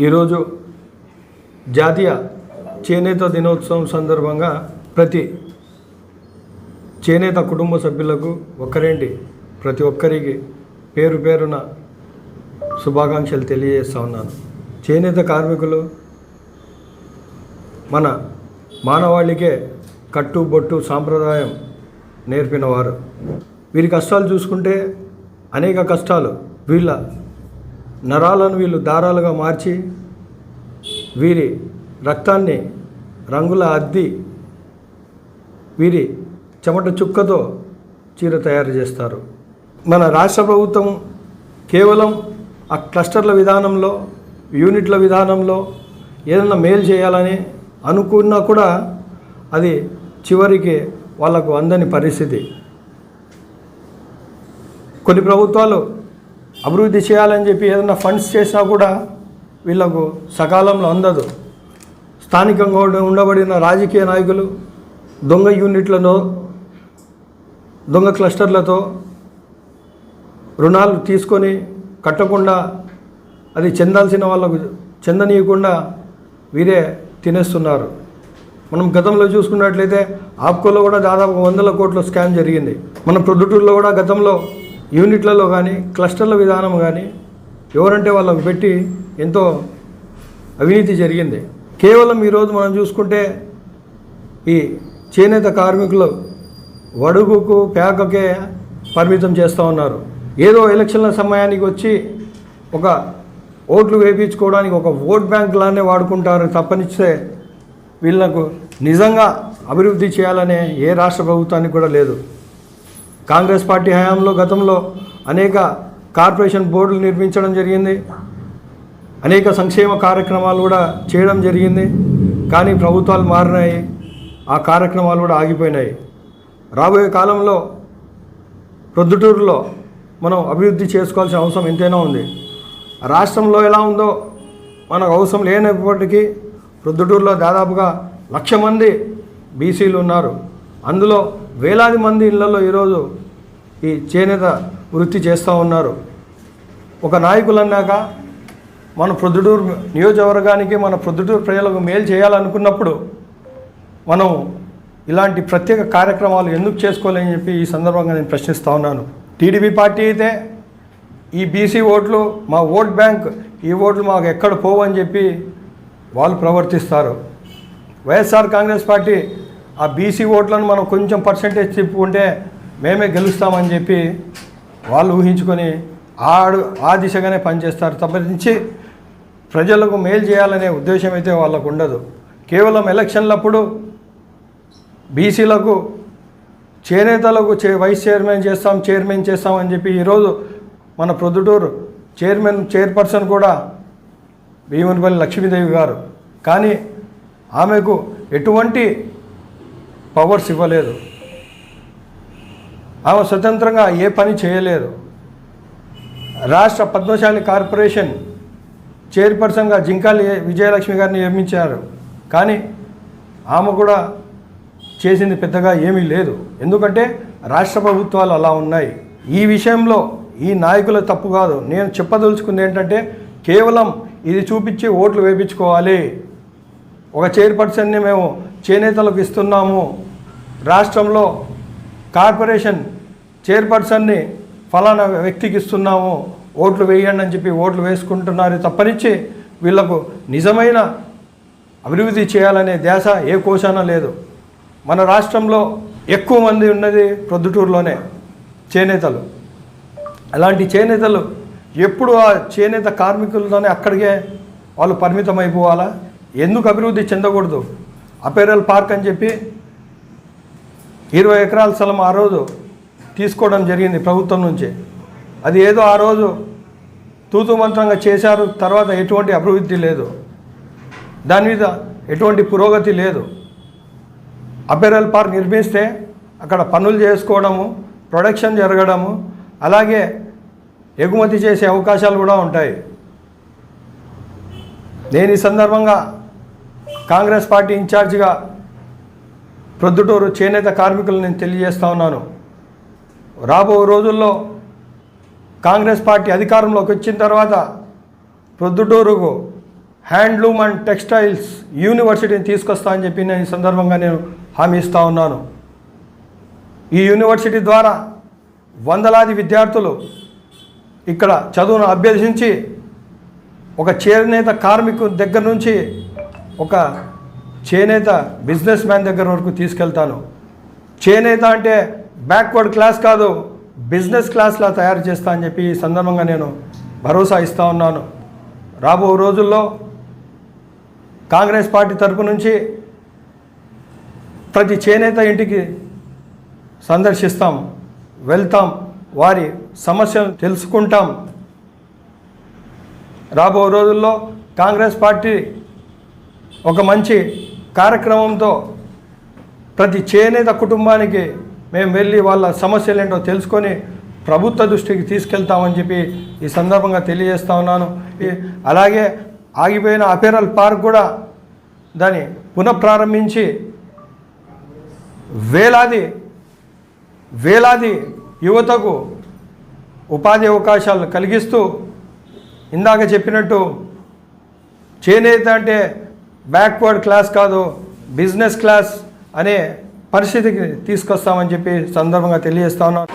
ఈరోజు జాతీయ చేనేత దినోత్సవం సందర్భంగా ప్రతి చేనేత కుటుంబ సభ్యులకు ఒక్కరేంటి ప్రతి ఒక్కరికి పేరు పేరున శుభాకాంక్షలు తెలియజేస్తా ఉన్నాను. చేనేత కార్మికులు మన మానవాళికే కట్టు బొట్టు సాంప్రదాయం నేర్పినవారు. వీరి కష్టాలు చూసుకుంటే అనేక కష్టాలు వీళ్ళ నరాలను వీళ్ళు దారాలుగా మార్చి వీరి రక్తాన్ని రంగుల అద్ది వీరి చెమట చుక్కతో చీర తయారు చేస్తారు. మన రాష్ట్ర ప్రభుత్వం కేవలం ఆ క్లస్టర్ల విధానంలో యూనిట్ల విధానంలో ఏదైనా మేలు చేయాలని అనుకున్నా కూడా అది చివరికి వాళ్ళకు అందని పరిస్థితి. కొన్ని ప్రభుత్వాలు అభివృద్ధి చేయాలని చెప్పి ఏదైనా ఫండ్స్ చేసినా కూడా వీళ్ళకు సకాలంలో అందదు. స్థానికంగా ఉండబడిన రాజకీయ నాయకులు దొంగ యూనిట్లను దొంగ క్లస్టర్లతో రుణాలు తీసుకొని కట్టకుండా అది చెందాల్సిన వాళ్ళకు చెందనీయకుండా వీరే తినేస్తున్నారు. మనం గతంలో చూసుకున్నట్లయితే ఆప్కోలో కూడా దాదాపు వందల కోట్ల స్కామ్ జరిగింది. మన ప్రొద్దుటూరులో కూడా గతంలో యూనిట్లలో కానీ క్లస్టర్ల విధానం కానీ ఎవరంటే వాళ్ళకు పెట్టి ఎంతో అవినీతి జరిగింది. కేవలం ఈరోజు మనం చూసుకుంటే ఈ చేనేత కార్మికులు వడుగుకు పేకకే పరిమితం చేస్తూ ఉన్నారు. ఏదో ఎలక్షన్ల సమయానికి వచ్చి ఒక ఓట్లు వేయించుకోవడానికి ఒక ఓట్ బ్యాంక్ లానే వాడుకుంటారు తప్పనిస్తే వీళ్ళకు నిజంగా అభివృద్ధి చేయాలనే ఏ రాష్ట్ర ప్రభుత్వానికి కూడా లేదు. కాంగ్రెస్ పార్టీ హయాంలో గతంలో అనేక కార్పొరేషన్ బోర్డులు నిర్మించడం జరిగింది. అనేక సంక్షేమ కార్యక్రమాలు కూడా చేయడం జరిగింది. కానీ ప్రభుత్వాలు మారినాయి. ఆ కార్యక్రమాలు కూడా ఆగిపోయినాయి. రాబోయే కాలంలో ప్రొద్దుటూరులో మనం అభివృద్ధి చేసుకోవాల్సిన అవసరం ఎంతైనా ఉంది. రాష్ట్రంలో ఎలా ఉందో మనకు అవసరం లేనప్పటికీ ప్రొద్దుటూరులో దాదాపుగా లక్ష మంది బీసీలు ఉన్నారు. అందులో వేలాది మంది ఇళ్ళలో ఈరోజు ఈ చేనేత వృత్తి చేస్తూ ఉన్నారు. ఒక నాయకులు అన్నాక మన ప్రొద్దుటూరు నియోజకవర్గానికి మన ప్రొద్దుటూరు ప్రజలకు మేలు చేయాలనుకున్నప్పుడు మనం ఇలాంటి ప్రత్యేక కార్యక్రమాలు ఎందుకు చేసుకోలేని చెప్పి ఈ సందర్భంగా నేను ప్రశ్నిస్తూ ఉన్నాను. టీడీపీ పార్టీ అయితే ఈ బీసీ ఓట్లు మా ఓట్ బ్యాంక్ ఈ ఓట్లు మాకు ఎక్కడ పోవని చెప్పి వాళ్ళు ప్రవర్తిస్తారు. వైఎస్ఆర్ కాంగ్రెస్ పార్టీ ఆ బీసీ ఓట్లను మనం కొంచెం పర్సంటేజ్ తిప్పుకుంటే మేమే గెలుస్తామని చెప్పి వాళ్ళు ఊహించుకొని ఆడు ఆ దిశగానే పనిచేస్తారు. తప్పించి ప్రజలకు మేలు చేయాలనే ఉద్దేశం అయితే వాళ్ళకు ఉండదు. కేవలం ఎలక్షన్లప్పుడు బీసీలకు చేనేతలకు చే వైస్ చైర్మన్ చేస్తాం చైర్మన్ చేస్తాం అని చెప్పి ఈరోజు మన ప్రొద్దుటూరు చైర్మన్ చైర్పర్సన్ కూడా భీమునిపల్లి లక్ష్మీదేవి గారు. కానీ ఆమెకు ఎటువంటి పవర్స్ ఇవ్వలేదు. ఆమె స్వతంత్రంగా ఏ పని చేయలేదు. రాష్ట్ర పద్మశాలి కార్పొరేషన్ చైర్పర్సన్గా జింకాలి విజయలక్ష్మి గారిని నియమించారు. కానీ ఆమె కూడా చేసింది పెద్దగా ఏమీ లేదు. ఎందుకంటే రాష్ట్ర ప్రభుత్వాలు అలా ఉన్నాయి. ఈ విషయంలో ఈ నాయకుల తప్పు కాదు. నేను చెప్పదలుచుకుంది ఏంటంటే కేవలం ఇది చూపించి ఓట్లు వేయించుకోవాలి ఒక చైర్పర్సన్ని మేము చేనేతలకు ఇస్తున్నాము. రాష్ట్రంలో కార్పొరేషన్ చైర్పర్సన్ని ఫలానా వ్యక్తికి ఇస్తున్నాము ఓట్లు వేయండి అని చెప్పి ఓట్లు వేసుకుంటున్నారు తప్పనిచ్చి వీళ్ళకు నిజమైన అభివృద్ధి చేయాలనే ధ్యాస ఏ కోశాన లేదు. మన రాష్ట్రంలో ఎక్కువ మంది ఉన్నది ప్రొద్దుటూరులోనే చేనేతలు. అలాంటి చేనేతలు ఎప్పుడు ఆ చేనేత కార్మికులతోనే అక్కడికే వాళ్ళు పరిమితం అయిపోవాలా ఎందుకు అభివృద్ధి చెందకూడదు? అపేరల్ పార్క్ అని చెప్పి ఇరవై ఎకరాల స్థలం ఆ రోజు తీసుకోవడం జరిగింది ప్రభుత్వం నుంచి. అది ఏదో ఆ రోజు తూతుమంత్రంగా చేశారు తర్వాత ఎటువంటి అభివృద్ధి లేదు. దాని మీద ఎటువంటి పురోగతి లేదు. అపెరల్ పార్క్ నిర్మిస్తే అక్కడ పనులు చేసుకోవడము ప్రొడక్షన్ జరగడము అలాగే ఎగుమతి చేసే అవకాశాలు కూడా ఉంటాయి. నేను ఈ సందర్భంగా కాంగ్రెస్ పార్టీ ఇన్ఛార్జిగా ప్రొద్దుటూరు చేనేత కార్మికులు నేను తెలియజేస్తా ఉన్నాను. రాబో రోజుల్లో కాంగ్రెస్ పార్టీ అధికారంలోకి వచ్చిన తర్వాత ప్రొద్దుటూరుకు హ్యాండ్లూమ్ అండ్ టెక్స్టైల్స్ యూనివర్సిటీని తీసుకొస్తా అని చెప్పి నేను ఈ సందర్భంగా నేను హామీ ఇస్తూ ఉన్నాను. ఈ యూనివర్సిటీ ద్వారా వందలాది విద్యార్థులు ఇక్కడ చదువును అభ్యసించి ఒక చేనేత కార్మికు దగ్గర నుంచి ఒక చేనేత బిజినెస్ మ్యాన్ దగ్గర వరకు తీసుకెళ్తాను. చేనేత అంటే బ్యాక్వర్డ్ క్లాస్ కాదు బిజినెస్ క్లాస్లా తయారు చేస్తా అని చెప్పి ఈ సందర్భంగా నేను భరోసా ఇస్తా ఉన్నాను. రాబో రోజుల్లో కాంగ్రెస్ పార్టీ తరపు నుంచి ప్రతి చేనేత ఇంటికి సందర్శిస్తాం వెళ్తాం వారి సమస్యలు తెలుసుకుంటాం. రాబో రోజుల్లో కాంగ్రెస్ పార్టీ ఒక మంచి కార్యక్రమంతో ప్రతి చేనేత కుటుంబానికి మేము వెళ్ళి వాళ్ళ సమస్యలు ఏంటో తెలుసుకొని ప్రభుత్వ దృష్టికి తీసుకెళ్తామని చెప్పి ఈ సందర్భంగా తెలియజేస్తా ఉన్నాను. ఈ- అలాగే ఆగిపోయిన అపేరల్ పార్క్ కూడా దాన్ని పునఃప్రారంభించి వేలాది వేలాది యువతకు ఉపాధి అవకాశాలు కలిగిస్తూ ఇందాక చెప్పినట్టు చేనేత అంటే బ్యాక్వర్డ్ క్లాస్ కాదు బిజినెస్ క్లాస్ అనే పరిస్థితికి తీసుకొస్తామని చెప్పి సందర్భంగా తెలియజేస్తా ఉన్నాను